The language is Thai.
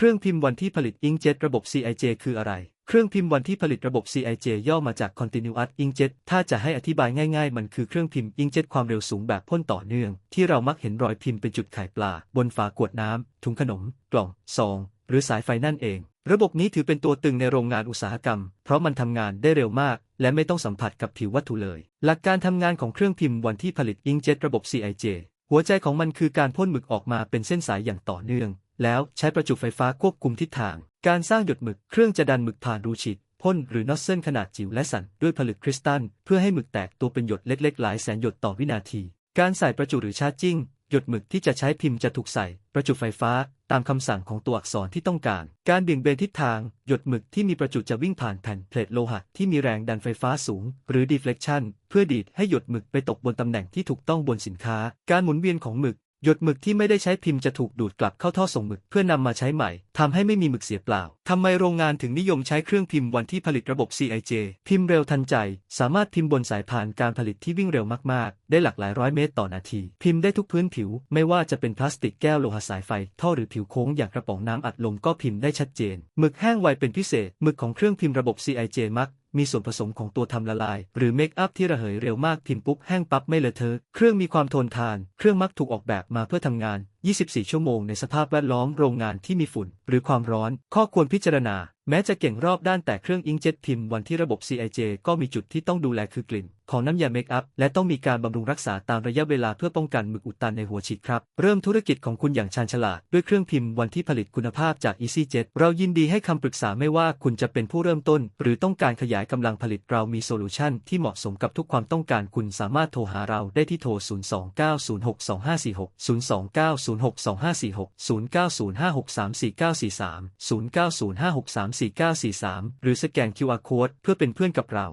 เครื่องพิมพ์วันที่ผลิต Inkjet ระบบ CIJ คืออะไร เครื่องพิมพ์วันที่ผลิตระบบ CIJ ย่อมาจาก Continuous Inkjet ถ้าจะให้อธิบายง่ายๆ มันคือเครื่องพิมพ์ Inkjet ความเร็วสูงแบบพ่นต่อเนื่อง ที่เรามักเห็นรอยพิมพ์เป็นจุดไข่ปลา บนฝากวดน้ำ ถุงขนม กล่อง ซอง หรือสายไฟนั่นเอง ระบบนี้ถือเป็นตัวตึงในโรงงานอุตสาหกรรม เพราะมันทำงานได้เร็วมาก และไม่ต้องสัมผัสกับผิววัตถุเลย หลักการทำงานของเครื่องพิมพ์วันที่ผลิต Inkjet ระบบ CIJ หัวใจของมันคือการพ่นหมึกออกมาเป็นเส้นสายอย่างต่อเนื่อง แล้วใช้ประจุไฟฟ้าควบคุมทิศทาง การสร้างหยดหมึกเครื่องจะดันหมึกผ่านรูฉีดพ่นหรือนอสเซนขนาดจิ๋วและสั่นด้วยผลึกคริสตัล เพื่อให้หมึกแตกตัวเป็นหยดเล็กๆ หลายแสนหยดต่อวินาที การใส่ประจุหรือชาร์จิ้งหยดหมึกที่จะใช้พิมพ์จะถูกใส่ ประจุไฟฟ้าตามคำสั่งของตัวอักษรที่ต้องการ การเบี่ยงเบนทิศทาง หยดหมึกที่มีประจุจะวิ่งผ่านแผ่นเพลทโลหะที่มีแรงดันไฟฟ้าสูง หรือ deflection เพื่อดีดให้หยดหมึกไปตกบนตำแหน่งที่ถูกต้องบนสินค้า การหมุนเวียนของหมึก หยดหมึกที่ไม่ได้ใช้พิมพ์จะถูกดูดกลับเข้าท่อส่งหมึกเพื่อนำมาใช้ใหม่ ทำให้ไม่มีหมึกเสียเปล่า ทำไมโรงงานถึงนิยมใช้เครื่องพิมพ์วันที่ผลิตระบบ CIJ พิมพ์เร็วทันใจ สามารถพิมพ์บนสายพานการผลิตที่วิ่งเร็วมากๆ ได้หลากหลายร้อยเมตรต่อนาที พิมพ์ได้ทุกพื้นผิว ไม่ว่าจะเป็นพลาสติกแก้วโลหะสายไฟ ท่อหรือผิวโค้งอย่างกระป๋องน้ำอัดลมก็พิมพ์ได้ชัดเจน หมึกแห้งไวเป็นพิเศษ หมึกของเครื่องพิมพ์ระบบ CIJ มัก มีส่วนผสมของตัวทำละลาย หรือเมคอัพที่ระเหยเร็วมากพิมพ์ปุ๊บแห้งปั๊บไม่เลอะเทอะ เครื่องมีความทนทาน เครื่องมักถูกออกแบบมาเพื่อทำงาน 24 ชั่วโมงในสภาพแวดล้อมโรงงานที่มีฝุ่น หรือความร้อน ข้อควรพิจารณา แม้จะเก่งรอบด้านแต่เครื่องอิงเจ็ตพิมพ์วันที่ระบบ CIJ ก็มีจุดที่ต้องดูแลคือกลิ่น ของน้ำยาเมคอัพและต้องมีการบำรุงรักษาตามระยะเวลาเพื่อป้องกันหมึกอุดตันในหัวฉีดครับ เริ่มธุรกิจของคุณอย่างชาญฉลาด ด้วยเครื่องพิมพ์วันที่ผลิตคุณภาพจาก EasyJet เรายินดีให้คำปรึกษาไม่ว่าคุณจะเป็นผู้เริ่มต้น หรือต้องการขยายกำลังผลิตเรามีโซลูชันที่เหมาะสมกับทุกความต้องการคุณสามารถโทรหาเราได้ที่โทร 029062546 029062546 0905634943 0905634943 หรือสแกน QR Code เพื่อเป็นเพื่อนกับเรา